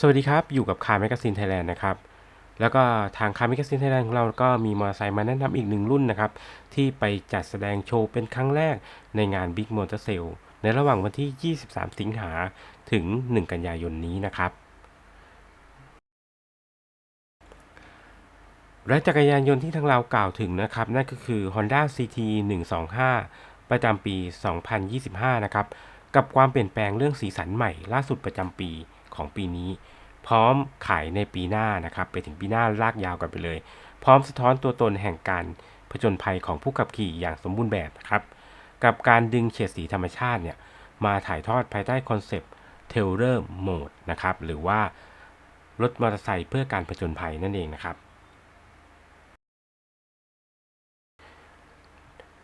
สวัสดีครับ อยู่กับคาร์แมกซีนไทยแลนด์นะครับ แล้วก็ทางคาร์แมกซีนไทยแลนด์ของเราก็มีมอเตอร์ไซค์มาแนะนำอีกหนึ่งรุ่นนะครับ ที่ไปจัดแสดงโชว์เป็นครั้งแรกในงาน Big Motor Sale ในระหว่างวันที่ 23 สิงหาถึง 1 กันยายนนี้นะครับ และจักรยานยนต์ที่ทางเรากล่าวถึงนะครับ นั่นก็คือ Honda CT 125 ประจำปี 2025 นะครับ กับความเปลี่ยนแปลงเรื่องสีสันใหม่ล่าสุดประจำปี ของปีนี้ พร้อมขายในปีหน้านะครับไปถึงปีหน้าลากยาวกันไปเลย พร้อมสะท้อนตัวตนแห่งการผจญภัยของผู้ขับขี่อย่างสมบูรณ์แบบนะครับกับการดึงเฉดสีธรรมชาติเนี่ยมาถ่ายทอดภายใต้คอนเซปต์เทลเลอร์โหมดนะครับหรือว่ารถมอเตอร์ไซค์เพื่อการผจญภัยนั่นเองนะครับ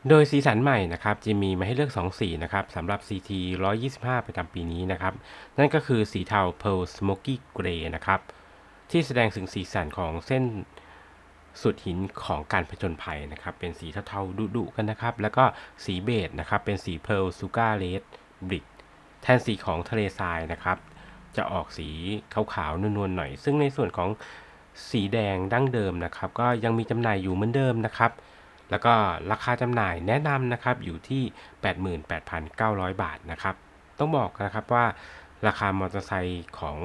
โดยสีสันใหม่นะครับจะมีมาให้เลือก 2 สีนะครับสำหรับ CT 125 ประจำปีนี้นะครับ นั่นก็คือสีเทา Pearl Smoky Gray นะครับ ที่แสดงถึงสีสันของเส้นสุดหินของการผจญภัยนะครับ เป็นสีเทาๆดุๆกันนะครับ แล้วก็สีเบจนะครับ เป็นสี Pearl Sugar Red Brick แทนสีของทะเลทรายนะครับ จะออกสีขาวๆนวลๆหน่อย ซึ่งในส่วนของสีแดงดั้งเดิมนะครับ ก็ยังมีจำหน่ายอยู่เหมือนเดิมนะครับ แล้วก็ราคาจำหน่ายแนะนำนะครับอยู่ที่ 88,900 บาทนะครับ ต้องบอกนะครับว่าราคามอเตอร์ไซค์ของ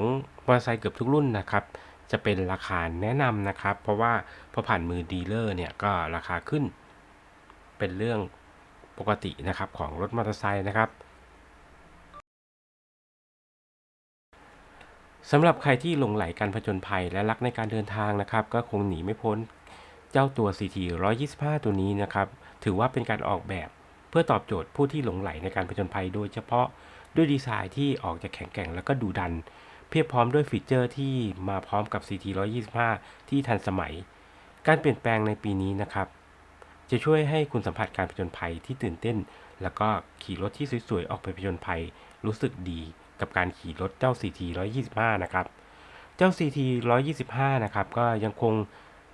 มอเตอร์ไซค์เกือบทุกรุ่นนะครับ จะเป็นราคาแนะนำนะครับ เพราะว่าพอผ่านมือดีลเลอร์เนี่ยก็ราคาขึ้น เป็นเรื่องปกตินะครับของรถมอเตอร์ไซค์นะครับสำหรับใครที่หลงไหลการผจญภัยและรักในการเดินทางนะครับ ก็คงหนีไม่พ้น เจ้าตัว CT 125 ตัวนี้นะครับ ถือว่าเป็นการออกแบบเพื่อตอบโจทย์ผู้ที่หลงไหลในการผจญภัย โดยเฉพาะด้วยดีไซน์ที่ออกจะแข็งแกร่งแล้วก็ดูดัน เพียบพร้อมด้วยฟีเจอร์ที่มาพร้อมกับ CT 125 ที่ทันสมัย การเปลี่ยนแปลงในปีนี้นะครับ จะช่วยให้คุณสัมผัสการผจญภัยที่ตื่นเต้น แล้วก็ขี่รถที่สวยๆออกไปผจญภัย รู้สึกดีกับการขี่รถเจ้า CT 125 นะครับ เจ้า CT 125 นะครับก็ยังคง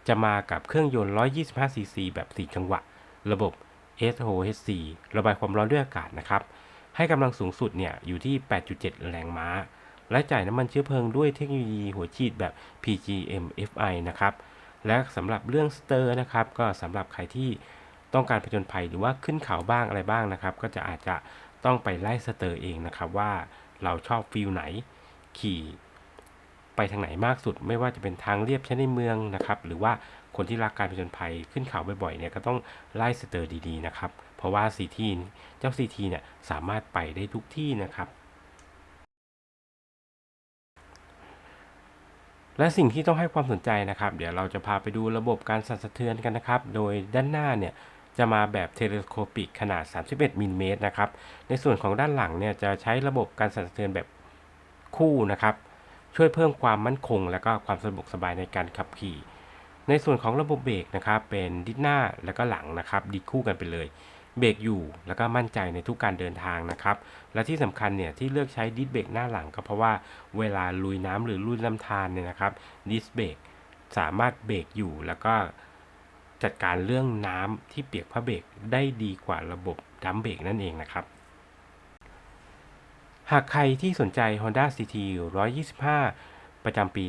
จะมากับเครื่องยนต์ 125cc แบบ 4 จังหวะ ระบบ SOHC ระบายความร้อนด้วยอากาศนะครับ ให้กำลังสูงสุดเนี่ยอยู่ที่ 8.7 แรงม้า และจ่ายน้ำมันเชื้อเพลิงด้วยเทคโนโลยีหัวฉีดแบบ PGM-FI นะครับ และสำหรับเรื่องสเตอร์นะครับ ก็สำหรับใครที่ต้องการผจญภัยหรือว่าขึ้นเขาบ้างอะไรบ้างนะครับ ก็จะอาจจะต้องไปไล่สเตอร์เองนะครับว่าเราชอบฟิลไหน ขี่ ไปทางไหนมากสุด ไม่ว่าจะเป็นทางเรียบใช้ในเมืองนะครับ หรือว่าคนที่รักการผจญภัยขึ้นเขาบ่อยๆเนี่ยก็ต้องไล่สเตอร์ดีๆนะครับ เพราะว่าซีทีเจ้าซีทีเนี่ยสามารถไปได้ทุกที่นะครับ และสิ่งที่ต้องให้ความสนใจนะครับ เดี๋ยวเราจะพาไปดูระบบการสั่นสะเทือนกันนะครับ โดยด้านหน้าเนี่ยจะมาแบบเทเลสโคปิกขนาด 31มิลลิเมตรนะครับ ในส่วนของด้านหลังเนี่ยจะใช้ระบบการสั่นสะเทือนแบบคู่นะครับ ช่วยเพิ่มความมั่นคง และก็ความสะดวกสบายในการขับขี่ ในส่วนของระบบเบรกนะครับ เป็นดิสหน้าและก็หลังนะครับดิสคู่กันไปเลย เบรกอยู่แล้วก็มั่นใจในทุกการเดินทางนะครับ และที่สำคัญเนี่ยที่เลือกใช้ดิสเบรกหน้าหลังก็เพราะว่าเวลาลุยน้ำหรือลุยลำธารเนี่ยนะครับดิสเบรกสามารถเบรกอยู่แล้วก็จัดการเรื่องน้ำที่เปียกผ้าเบรกได้ดีกว่าระบบดัมเบรกนั่นเองนะครับ หากใครที่สนใจ Honda CT 125 ประจำปี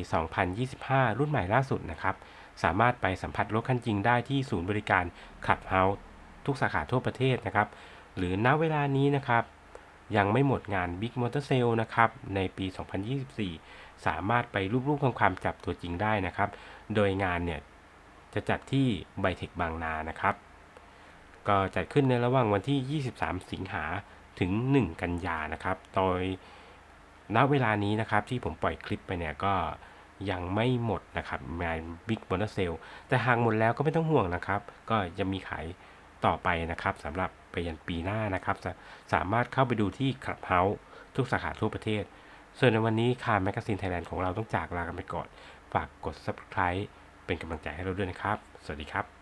2025 รุ่นใหม่ล่าสุดนะครับ สามารถไปสัมผัสรถคันจริงได้ที่ศูนย์บริการ Clubhouse ทุกสาขาทั่วประเทศนะครับ หรือณเวลานี้นะครับ ยังไม่หมดงาน Big Motor Sale นะครับ ในปี 2024 สามารถไปรูปๆคำๆจับตัวจริงได้นะครับ โดยงานเนี่ยจะจัดที่ไบเทคบางนานะครับ ก็จัดขึ้นในระหว่างวันที่ 23 สิงหา ถึง 1 กันยานะครับ โดยณเวลานี้นะครับที่ผมปล่อยคลิปไปเนี่ยก็ยังไม่หมดนะครับงาน Big b o n u s Sale แต่หากหมดแล้วก็ไม่ต้องห่วงนะครับ ก็จะมีขายต่อไปนะครับสำหรับไปยันปีหน้านะครับ สามารถเข้าไปดูที่ Clubhouse ทุกสาขาทั่วประเทศ ส่วนในวันนี้คาร์แมกซีนไทยแลนด์ของเราต้องจากลากันไปก่อน ฝากกด Subscribe เป็นกำลังใจให้เราด้วยนะครับ สวัสดีครับ